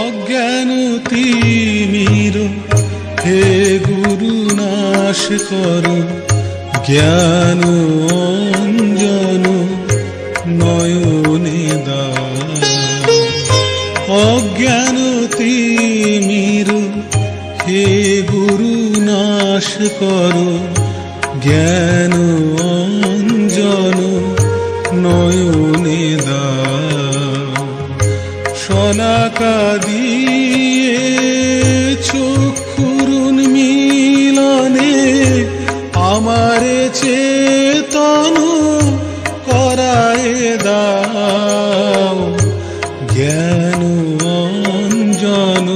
অজ্ঞান তিমির হে গুরু, নাশ কর। জ্ঞান অঞ্জন নয়নে অজ্ঞান তিমির হে গুরু, নাশ কর। জ্ঞান অঞ্জন নয়নে দাও। শলাকা দিয়ে চক্ষুরুন মিলনে আমার চেতন করায় দাও। জ্ঞান অঞ্জন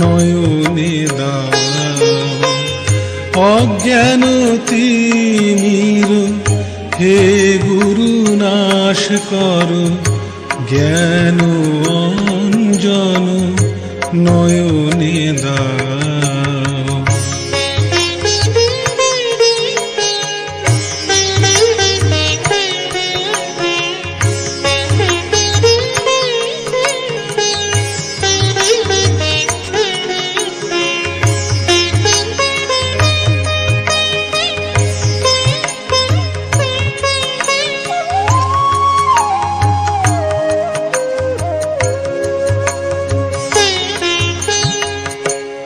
নয়নে দাও। অজ্ঞান তিমির হে গুরু নাশ কর। জ্ঞান অঞ্জন নয়নে দাও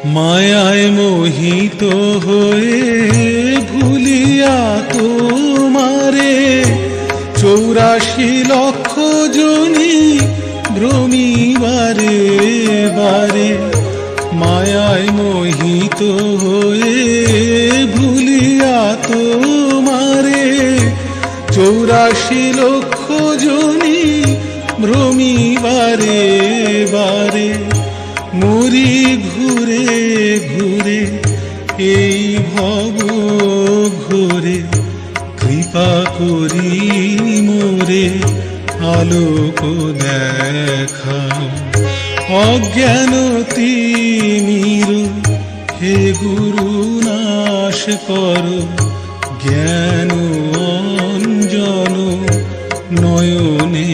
মায়ায় মোহিত হয়ে ভুলিয়া তোমারে। চৌরাশি লক্ষ জনি ভ্রমিবারে বারে। মায়ায় মোহিত হয়ে ভুলিয়া তোমারে। চৌরাশি লক্ষ জনি ভ্রমিবারে এই ভব ঘুরে, কৃপা করি মোরে, আলোক দেখাও অজ্ঞান তিমির হে গুরু নাশ কর, জ্ঞান অঞ্জন নয়নে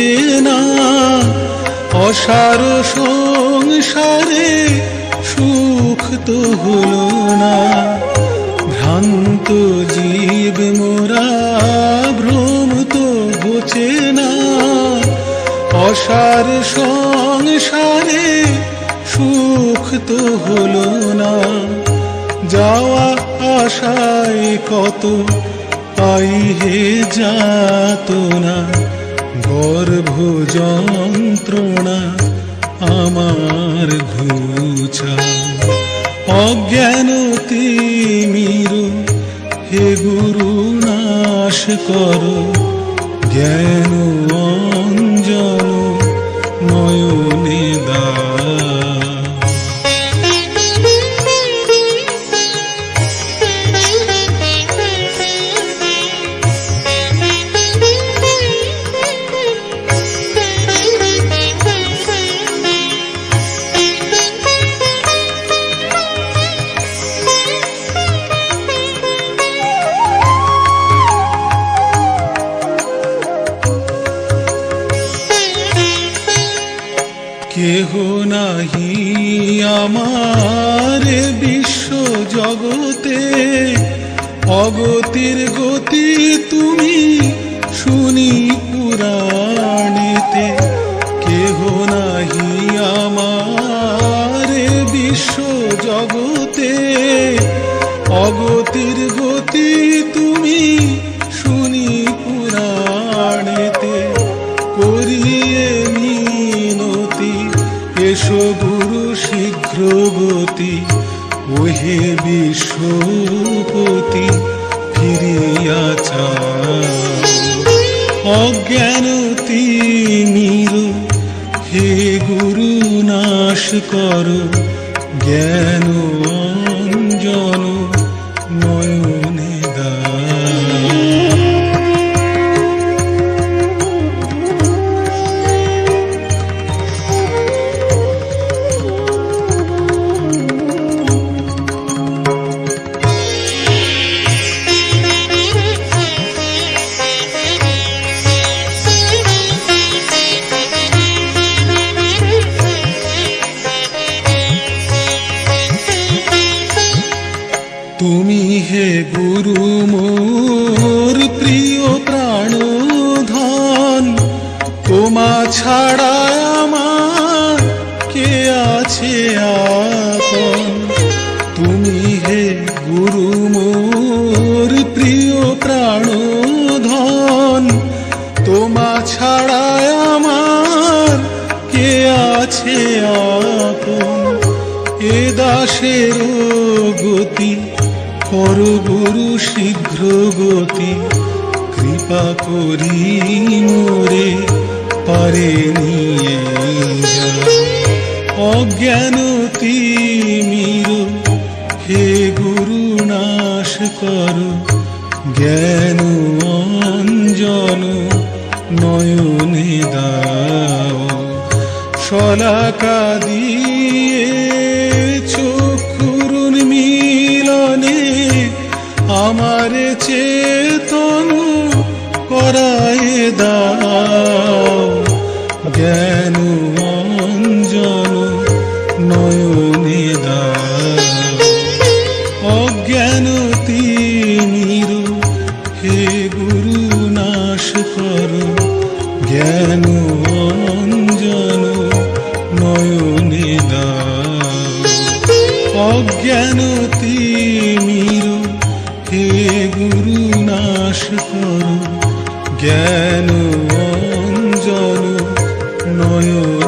ঘোচে না অসার সংসারে সুখ তো হলো না। ভ্রান্ত জীব মোরা, ভ্রম তো ঘোচে না। অসার সংসারে সুখ তো হলো না। যাওয়া আশায় কত পাই হে যাত না। গর্ভ যন্ত্রণা আমার ঘুছা অজ্ঞান তিমিরু হে গুরু নাশ কর। জ্ঞান আমার বিশ্ব জগতে অগতির গতি তুমি শুনি পুরাণেতে। কেহ নাহি আমার বিশ্ব জগতে অগতির গতি তুমি শীঘ্র গতি ওহে বিশ্বপতি ফিরিয়া চাও। অজ্ঞান নির হে গুরু নাশ কর জ্ঞান তুমি হে গুরু মোর প্রিয় প্রাণ ধন তোমা ছাড়া আমার কে আছে আপন কর গুরু শীঘ্র গতি, কৃপা করি মোরে, পারে নিয়ে যাও। অজ্ঞান তিমির, হে গুরু নাশ কর জ্ঞান অঞ্জন নয়নে দাও শলাকা দিয়ে আমার চেতন করায় দাও। জ্ঞান গুরু নাশ কর জ্ঞান অঞ্জন নয়ন